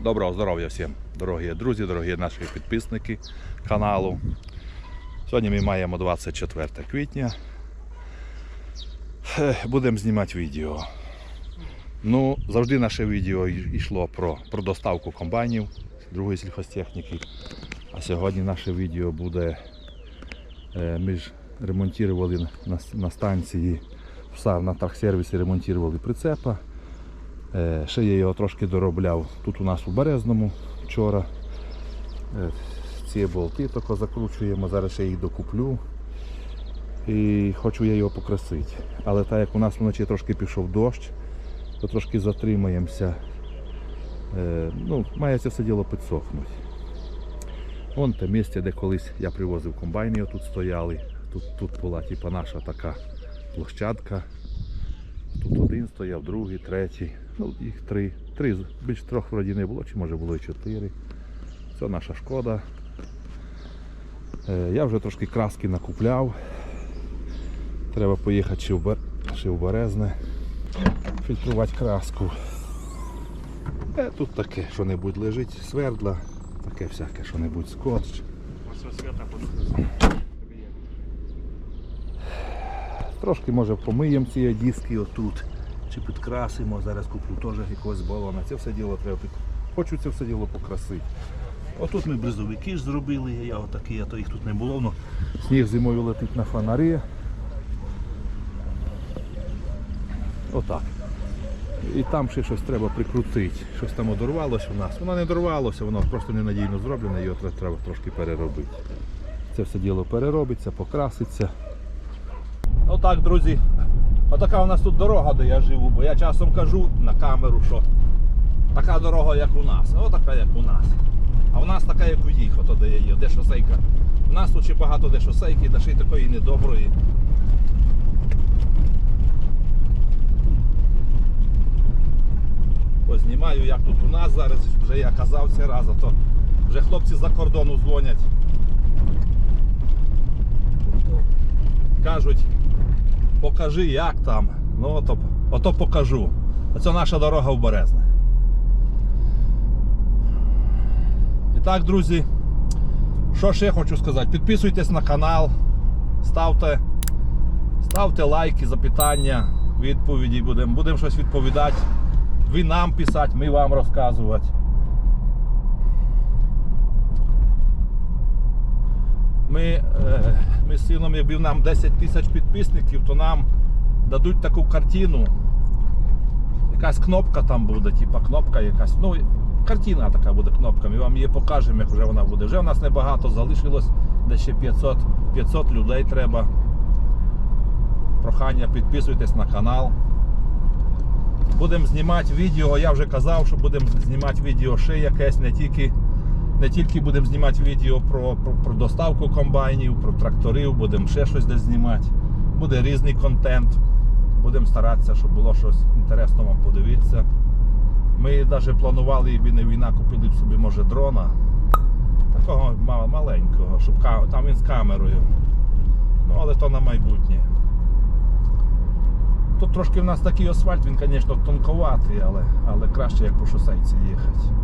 Доброго здоров'я всім, дорогі друзі, дорогі наші підписники каналу. Сьогодні ми маємо 24 квітня. Е, Будемо знімати відео. Ну, завжди наше відео йшло про, про доставку комбайнів другої сільхозтехніки. А сьогодні наше відео буде. е, Ми ж ремонтували на, на станції в САР на тархсервісі ремонтували прицепа. Е, Ще я його трошки доробляв тут у нас у Березному вчора. Е, Ці болти тако закручуємо, зараз ще їх докуплю. І хочу я його покрасити. Але так як у нас вночі трошки пішов дощ, то трошки затримаємося. Е, Ну, має це все діло підсохнути. Вон те місце, де колись я привозив комбайни, тут стояли. Тут, тут була типа наша така площадка. Тут один стояв, другий, третій. Ну, їх три. Три. Більш трьох вроді не було, чи може було і чотири. Це наша шкода. Е, Я вже трошки краски накупляв. Треба поїхати ще в, Бер... ще в Березне. Фільтрувати краску. Е, тут таке що-небудь лежить, свердла, таке всяке що-небудь скотч. Трошки може помиємо ці диски отут. Чи підкрасимо, зараз куплю теж якогось балона. Це все діло треба. Хочу це все діло покрасити. Отут ми бризовики ж зробили, я отакий, а то їх тут не було. Ну, сніг зимою летить на фонарі. Отак. І там ще щось треба прикрутити. Щось там одорвалося у нас. Воно не дорвалося, воно просто ненадійно зроблене, його треба трошки переробити. Це все діло переробиться, покраситься. Отак, друзі. Отака у нас тут дорога, де я живу, бо я часом кажу на камеру, що така дорога, як у нас. Отака, як у нас. А у нас така, як у їх, ото де є, де шосейка. У нас тут ще багато де шосейки, де ще й такої недоброї. Познімаю, як тут у нас зараз, вже я казав це раз, а то вже хлопці за кордону дзвонять. Кажуть, покажи як там. Ну ото, ото покажу. Оце наша дорога в Березне. І так, друзі, що ще хочу сказати? Підписуйтесь на канал, ставте, ставте лайки, запитання, відповіді. Будемо будем щось відповідати. Ви нам писати, ми вам розказувати. Ми, е, ми з сином, якби нам 10 тисяч підписників, то нам дадуть таку картину. Якась кнопка там буде, типа кнопка якась. Ну, картина така буде кнопка. Ми вам її покажемо, як вже вона буде. Вже в нас небагато залишилось, де ще 500, 500 людей треба. Прохання, підписуйтесь на канал. Будемо знімати відео, я вже казав, що будемо знімати відео ще якесь, не тільки, не тільки будемо знімати відео про, про, про доставку комбайнів, про тракторів, будемо ще щось десь знімати. Буде різний контент. Будемо старатися, щоб було щось інтересно вам подивитися. Ми навіть планували, якби не війна, купили б собі, може, дрона. Такого маленького, щоб там він з камерою. Ну, але то на майбутнє. Тут трошки в нас такий асфальт, він, звісно, тонковатий, але, але краще як по шосейці їхати.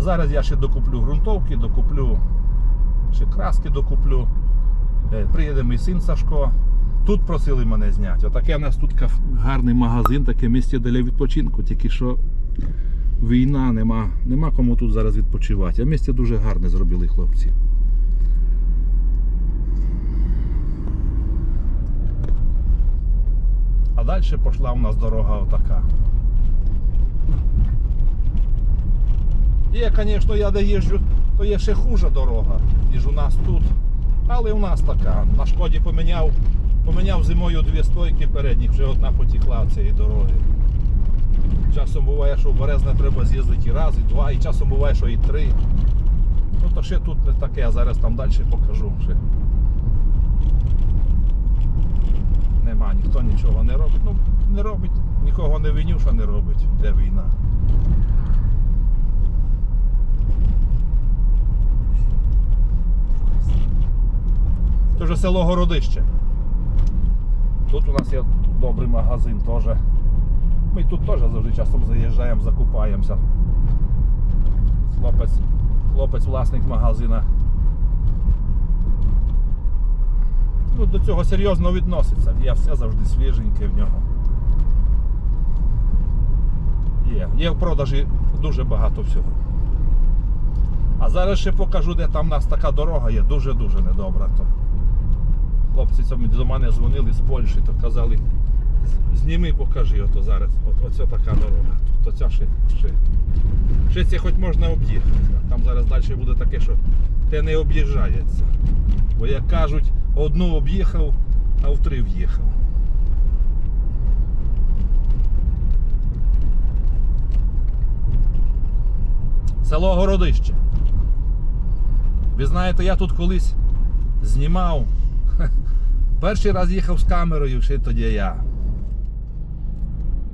Зараз я ще докуплю ґрунтовки, докуплю ще краски докуплю. Е, Приїде мій син Сашко. Тут просили мене зняти. Отаке у нас тут гарний магазин, таке місце для відпочинку, тільки що війна, нема, нема кому тут зараз відпочивати. А місце дуже гарне зробили хлопці. А далі пішла у нас дорога отака. Є, звісно, я де їжджу, то є ще хужа дорога, ніж у нас тут. Але у нас така. На шкоді поміняв, поміняв зимою дві стойки передніх, вже одна потекла цієї дороги. Часом буває, що в Березне треба з'їздити і раз, і два, і часом буває, що і три. Ну то ще тут не таке, я зараз там далі покажу. Ще. Нема, ніхто нічого не робить. Ну, не робить, нікого не виню, що не робить, де війна. Вже село Городище. Тут у нас є добрий магазин теж. Ми тут теж завжди часом заїжджаємо, закупаємося. Хлопець, хлопець власник магазина. Ну, до цього серйозно відноситься. Є все завжди свіженьке в нього. Є. Є в продажі дуже багато всього. А зараз ще покажу, де там у нас така дорога є, дуже-дуже недобра. Хлопці до мене дзвонили з Польщі, то казали, зніми, покажи, ото зараз. От, оце така дорога. То ця ще, ще. Ще це хоч можна об'їхати. Там зараз далі буде таке, що те не об'їжджається. Бо як кажуть, одну об'їхав, а в три в'їхав. Село Городище. Ви знаєте, я тут колись знімав. Перший раз їхав з камерою, ще тоді я.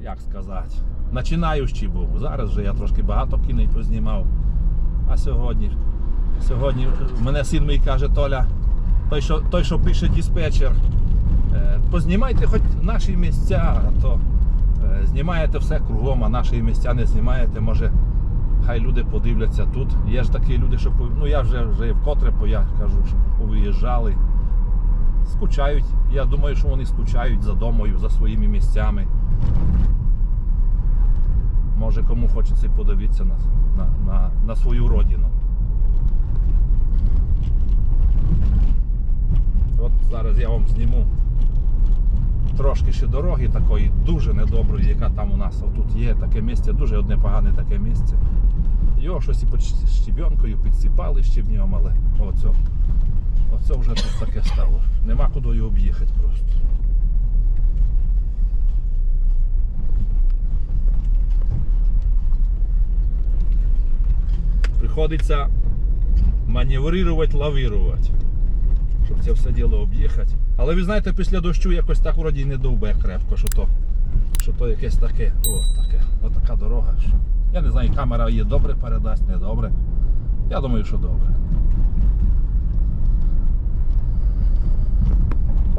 Як сказати, починаючий був. Зараз вже я трошки багато кіней познімав. А сьогодні, сьогодні мене син мій каже, Толя, той, що, той, що пише диспетчер, е, познімайте хоч наші місця, а то е, знімаєте все кругом, а наші місця не знімаєте, може хай люди подивляться тут. Є ж такі люди, що ну я вже вже вкотре по- я кажу, що повиїжджали. Скучають. Я думаю, що вони скучають за домою, за своїми місцями. Може кому хочеться подивитися на, на, на, на свою родину. От зараз я вам зніму трошки ще дороги такої дуже недоброї, яка там у нас тут є. Таке місце, дуже одне погане таке місце. Його щось і під щебенкою підсипали ньому, але оцьо, оце вже тут таке стало. Нема куди його об'їхати просто. Приходиться маневрувати, лавірувати, щоб це все діло об'їхати. Але ви знаєте, після дощу якось так вроді не довбе крепко, що то, що то якесь таке, о, таке, отака дорога. Що... Я не знаю, камера її добре передасть, не добре. Я думаю, що добре.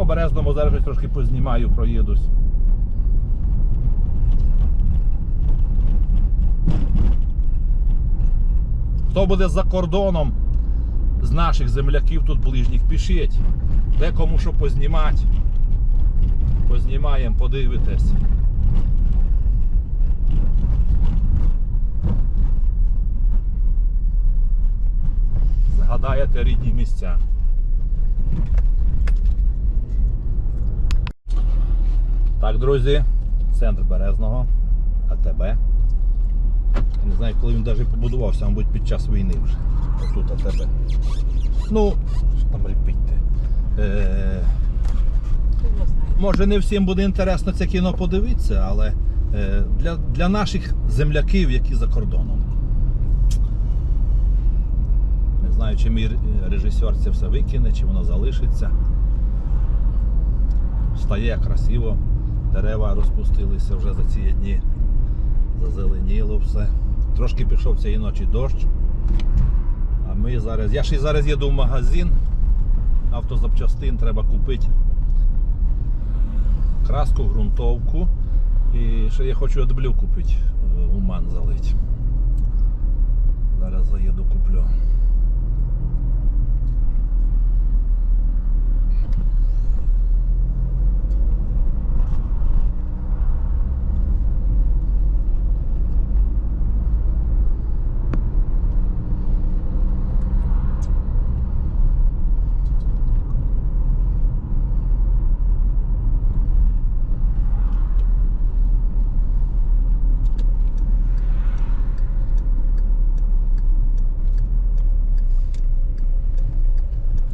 По Березному зараз щось трошки познімаю, проїдусь. Хто буде за кордоном з наших земляків тут ближніх, пишіть. Де кому що познімати. Познімаємо, подивитесь. Згадаєте рідні місця. Так, друзі, центр Березного, АТБ. Я не знаю, коли він навіть побудувався, мабуть, під час війни вже. Отут АТБ. Ну, що там ліпити? Е, може не всім буде інтересно це кіно подивитися, але е, для, для наших земляків, які за кордоном. Не знаю, чи мій режисер це все викине, чи воно залишиться. Стає красиво, дерева розпустилися вже за ці дні. Зазеленіло все. Трошки пішов цієї ночі дощ. А ми зараз. Я ще зараз їду в магазин. Автозапчастин треба купити. Краску, ґрунтовку. І ще я хочу одблю купити, е, уман залить. Зараз заїду куплю.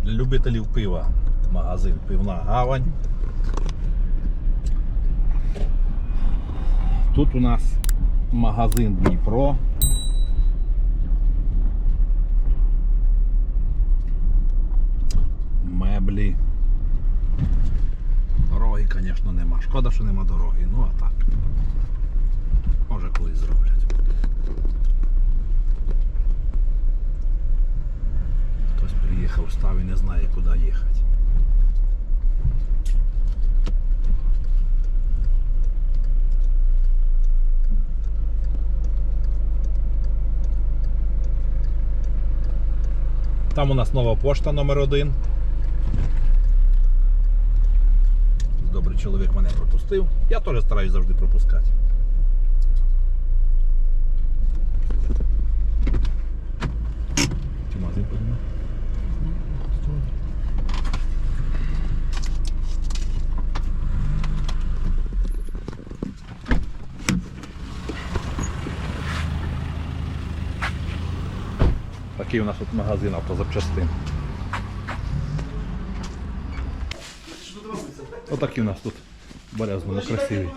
Для любителів пива. Магазин Пивна Гавань. Тут у нас магазин Дніпро. Меблі. Дороги, звісно, нема. Шкода, що нема дороги. Ну а так. Може колись зроблять. приїхав, став і не знає, куди їхати. Там у нас нова пошта номер один. Добрий чоловік мене пропустив. Я теж стараюсь завжди пропускати. Такий у нас тут магазин автозапчастин. Отакий у нас тут березному красивий.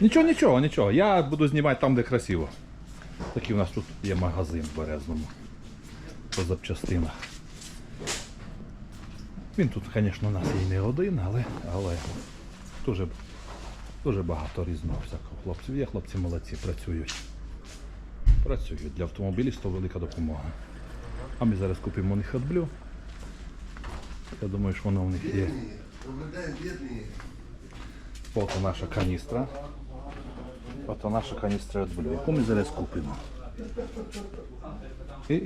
Нічого, нічого, нічого. Я буду знімати там, де красиво. Такий у нас тут є магазин в Березному. По запчастинах. Він тут, звісно, у нас і не один, але, але дуже, дуже багато різного всякого хлопців. Є хлопці молодці, працюють. Працюють. Для автомобілістів велика допомога. А ми зараз купимо у них AdBlue. Я думаю, що воно у них є. Ото наша каністра. Ото наша каністра AdBlue, яку ми зараз купимо. І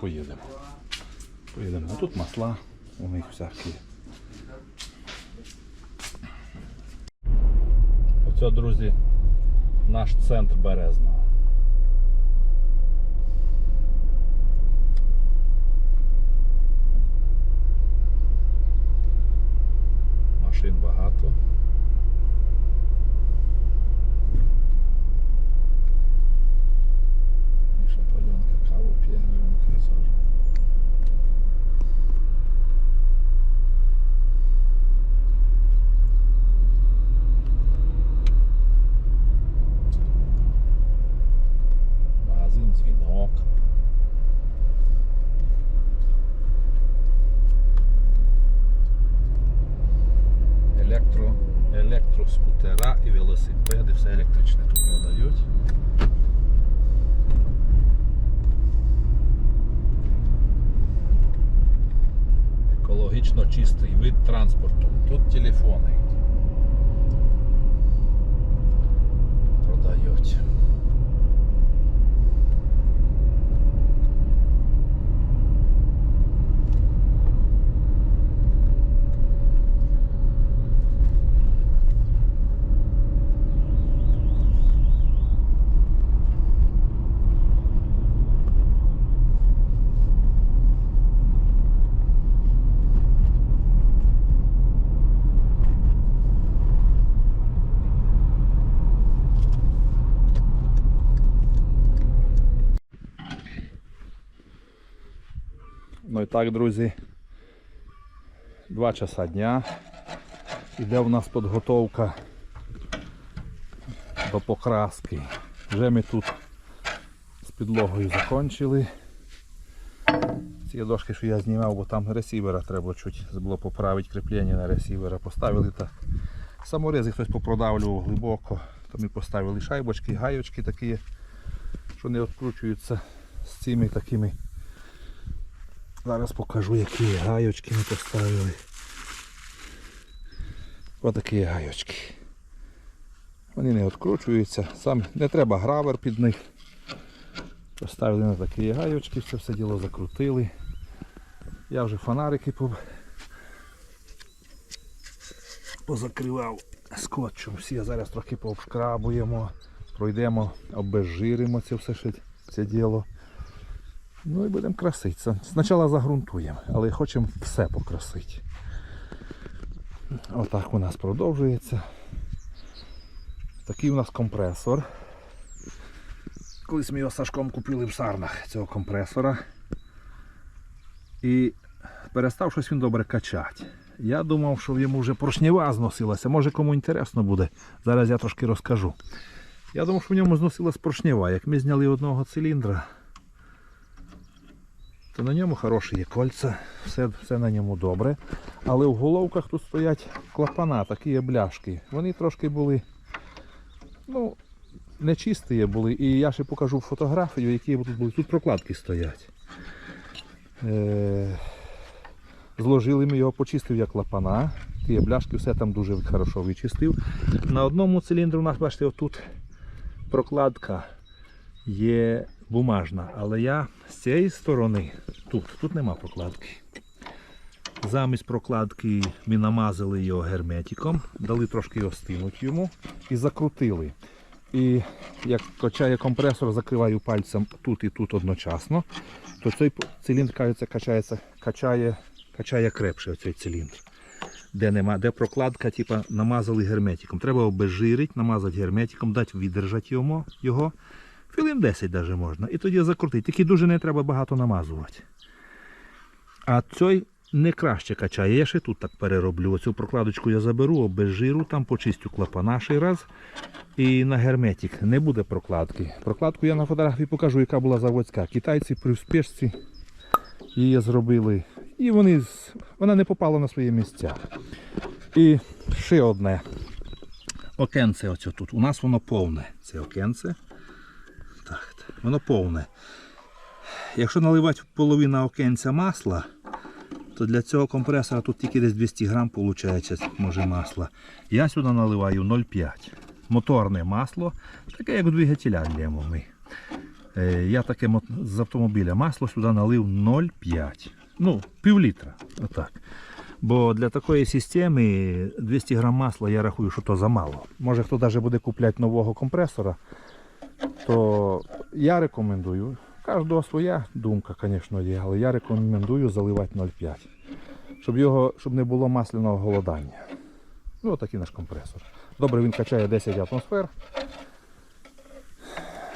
поїдемо. Поїдемо. Тут масла у них всякі. Оце, друзі, наш центр Березного. Машин багато. Міша пальонка, каву п'є, жінка і теж. Магазин дзвінок. Електро, електроскутера і велосипеди, все електричне тут продають. Екологічно чистий вид транспорту. Тут телефони. Продають. Ну і так, друзі, два часа дня. Іде в нас підготовка до покраски. Вже ми тут з підлогою закончили. Ці дошки, що я знімав, бо там ресівера треба чуть було поправити кріплення на ресівера. Поставили та саморези хтось попродавлював глибоко. То ми поставили шайбочки, гайочки такі, що не відкручуються з цими такими. Зараз покажу, які гайочки ми поставили. Отакі гайочки. Вони не відкручуються. Сам не треба гравер під них. Поставили на такі гайочки, все все діло закрутили. Я вже фонарики по... позакривав скотчем. Всі зараз трохи пообшкрабуємо, пройдемо, обезжиримо це все це діло. Ну і будемо краситися. Спочатку загрунтуємо, але хочемо все покрасити. Отак у нас продовжується. Такий у нас компресор. Колись ми його Сашком купили в сарнах цього компресора. І перестав щось він добре качати. Я думав, що в йому вже поршнева зносилася. Може кому інтересно буде. Зараз я трошки розкажу. Я думав, що в ньому зносилась поршнева. Як ми зняли одного циліндра, то на ньому хороші є кольця, все, все на ньому добре. Але в головках тут стоять клапана, такі є бляшки. Вони трошки були, ну, нечисті були. І я ще покажу фотографію, які тут були. Тут прокладки стоять. Е- Зложили ми його, почистив я клапана. Ті бляшки, все там дуже хорошо вичистив. На одному циліндрі у нас, бачите, отут прокладка є бумажна, але я з цієї сторони Тут, тут нема прокладки. Замість прокладки ми намазали його герметиком, дали трошки його стинуть йому і закрутили. І як качає компресор, закриваю пальцем тут і тут одночасно, то цей циліндр кажеться, качається, качає, качає крепше оцей циліндр. Де нема, де прокладка, типа, намазали герметиком. Треба обезжирити, намазати герметиком, дати віддержати йому, його. Хвилин 10 навіть можна. І тоді закрутити. Тільки дуже не треба багато намазувати. А цей не краще качає. Я ще тут так перероблю. Оцю прокладочку я заберу, обезжиру, там почистю клапана ще раз. І на герметик не буде прокладки. Прокладку я на фотографії покажу, яка була заводська. Китайці при успішці її зробили. І вони, вона не попала на свої місця. І ще одне. Окенце оце тут. У нас воно повне. Це окенце. Воно повне. Якщо наливати половина окенця масла, то для цього компресора тут тільки десь 200 грам виходить, може масла. Я сюди наливаю 0,5. Моторне масло, таке як двигателя лємо ми. Е, Я таке з автомобіля масло сюди налив 0,5. Ну, пів літра. Отак. Бо для такої системи 200 грам масла я рахую, що то замало. Може хто навіть буде купляти нового компресора, то я рекомендую. Кожного своя думка, звісно, є, але я рекомендую заливати 0,5. Щоб, його, щоб не було масляного голодання. Ну, отакий наш компресор. Добре, він качає 10 атмосфер.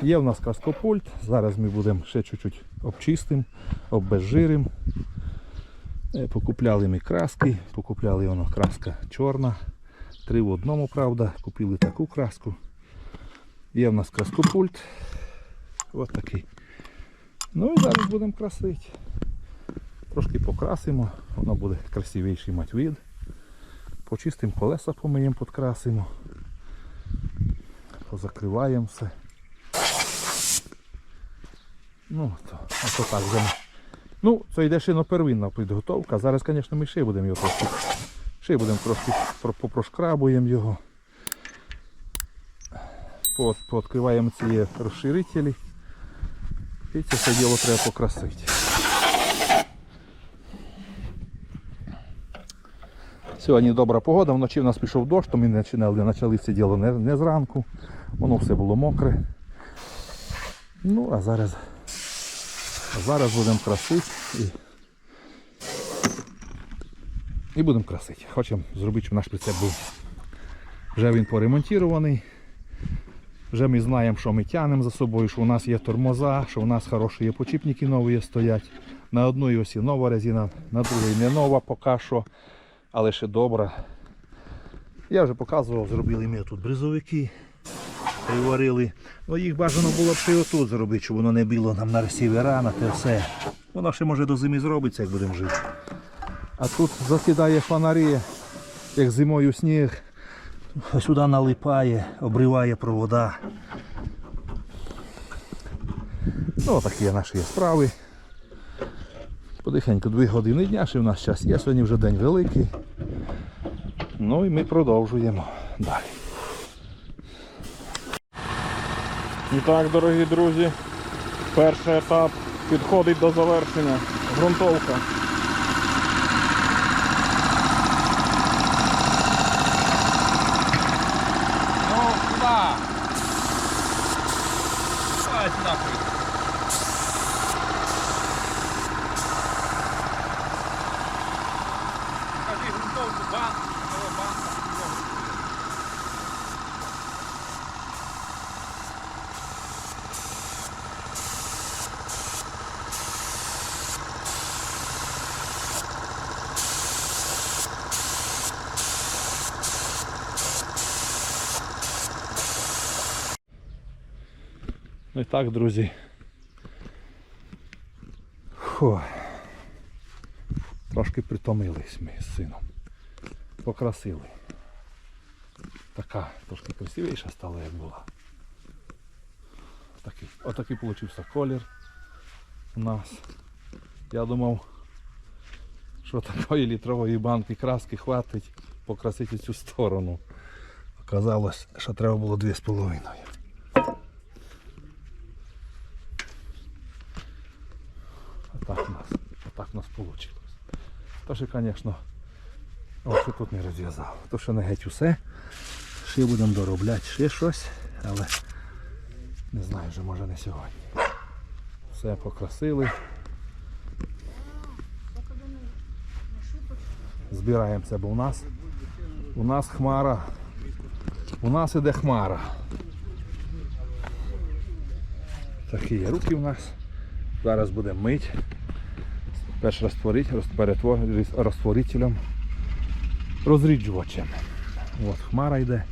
Є в нас каскопульт. Зараз ми будемо ще чуть-чуть обчистим, обезжирим. Е, Покупляли ми краски, покупляли воно краска чорна. Три в одному, правда. Купили таку краску. Є в нас краскопульт. Ось такий. Ну і зараз будемо красити. Трошки покрасимо, воно буде красивіший мати вид. Почистимо колеса, помиємо, підкрасимо. Позакриваємо все. Ну, то, то так вже. Ну, це йде ще первинна підготовка. Зараз, звісно, ми ще будемо його трошки. Ще будемо трошки попрошкрабуємо його. По- Пооткриваємо ці розширителі. І це все діло треба покрасити. Сьогодні добра погода, вночі в нас пішов дощ, то ми починали, почали це діло не, не зранку. Воно все було мокре. Ну, а зараз, а зараз будемо красити і, і будемо красити. Хочемо зробити, щоб наш прицеп був. Вже він поремонтований. Вже ми знаємо, що ми тягнемо за собою, що у нас є тормоза, що у нас хороші почіпники нові стоять. На одній осі нова резина, на другій не нова поки що, але ще добра. Я вже показував, зробили ми тут бризовики, приварили. Ну їх бажано було б ще отут зробити, щоб воно не біло нам на ресівера, на те все. Воно ще може до зими зробиться, як будемо жити. А тут закидає фонарі, як зимою сніг. Сюди налипає, обриває провода. Ну, такі наші справи. Потихеньку дві години дня, ще в нас час є, сьогодні вже день великий. Ну і ми продовжуємо далі. І так, дорогі друзі, перший етап підходить до завершення. Грунтовка. Ну і так, друзі. Фу. Трошки притомились ми з сином. Покрасили. Така трошки красивіша стала, як була. Такий, Отакий получився колір у нас. Я думав, що такої літрової банки краски хватить покрасити цю сторону. Оказалось, що треба було 2,5. так у нас вийшло. Та що, звісно, що тут не розв'язало. То що не геть усе. Ще будемо доробляти ще щось, але не знаю, вже може не сьогодні. Все покрасили. Збираємося, бо у нас у нас хмара. У нас іде хмара. Такі є руки у нас. Зараз будемо мить. Перш розтворити, роз- розтворителем, розріджувачем. От хмара йде,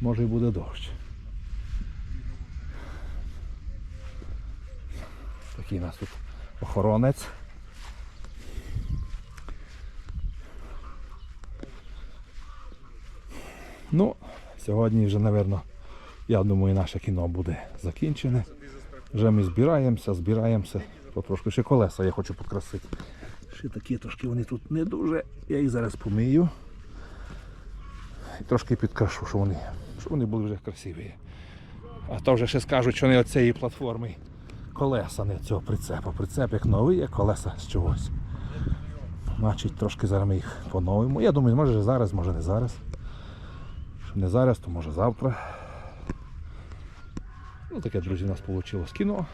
може і буде дощ. Такий у нас тут охоронець. Ну, сьогодні вже, напевно, я думаю, наше кіно буде закінчене. Вже ми збираємося, збираємося. Потрошки ще колеса я хочу покрасити. Ще такі трошки вони тут не дуже. Я їх зараз помию. І трошки підкрашу, щоб вони, щоб вони були вже красиві. А то вже ще скажуть, що не оцієї платформи колеса, не цього прицепу. Прицеп як новий, а колеса з чогось. Значить, трошки зараз ми їх поновимо. Я думаю, може зараз, може не зараз. Якщо не зараз, то може завтра. Ну таке, друзі, у нас вийшло кіно.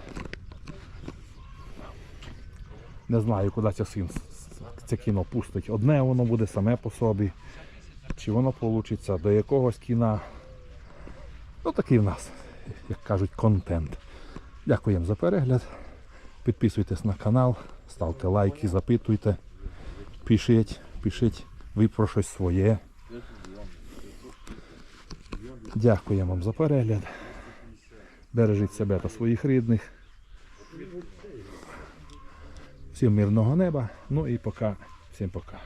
Не знаю, куди це син це кіно пустить. Одне воно буде саме по собі. Чи воно вийде до якогось кіна. Ну такий в нас, як кажуть, контент. Дякуємо за перегляд. Підписуйтесь на канал, ставте лайки, запитуйте, пишіть, пишіть ви про щось своє. Дякуємо вам за перегляд. Бережіть себе та своїх рідних. Всім мирного неба. Ну і пока. Всім пока.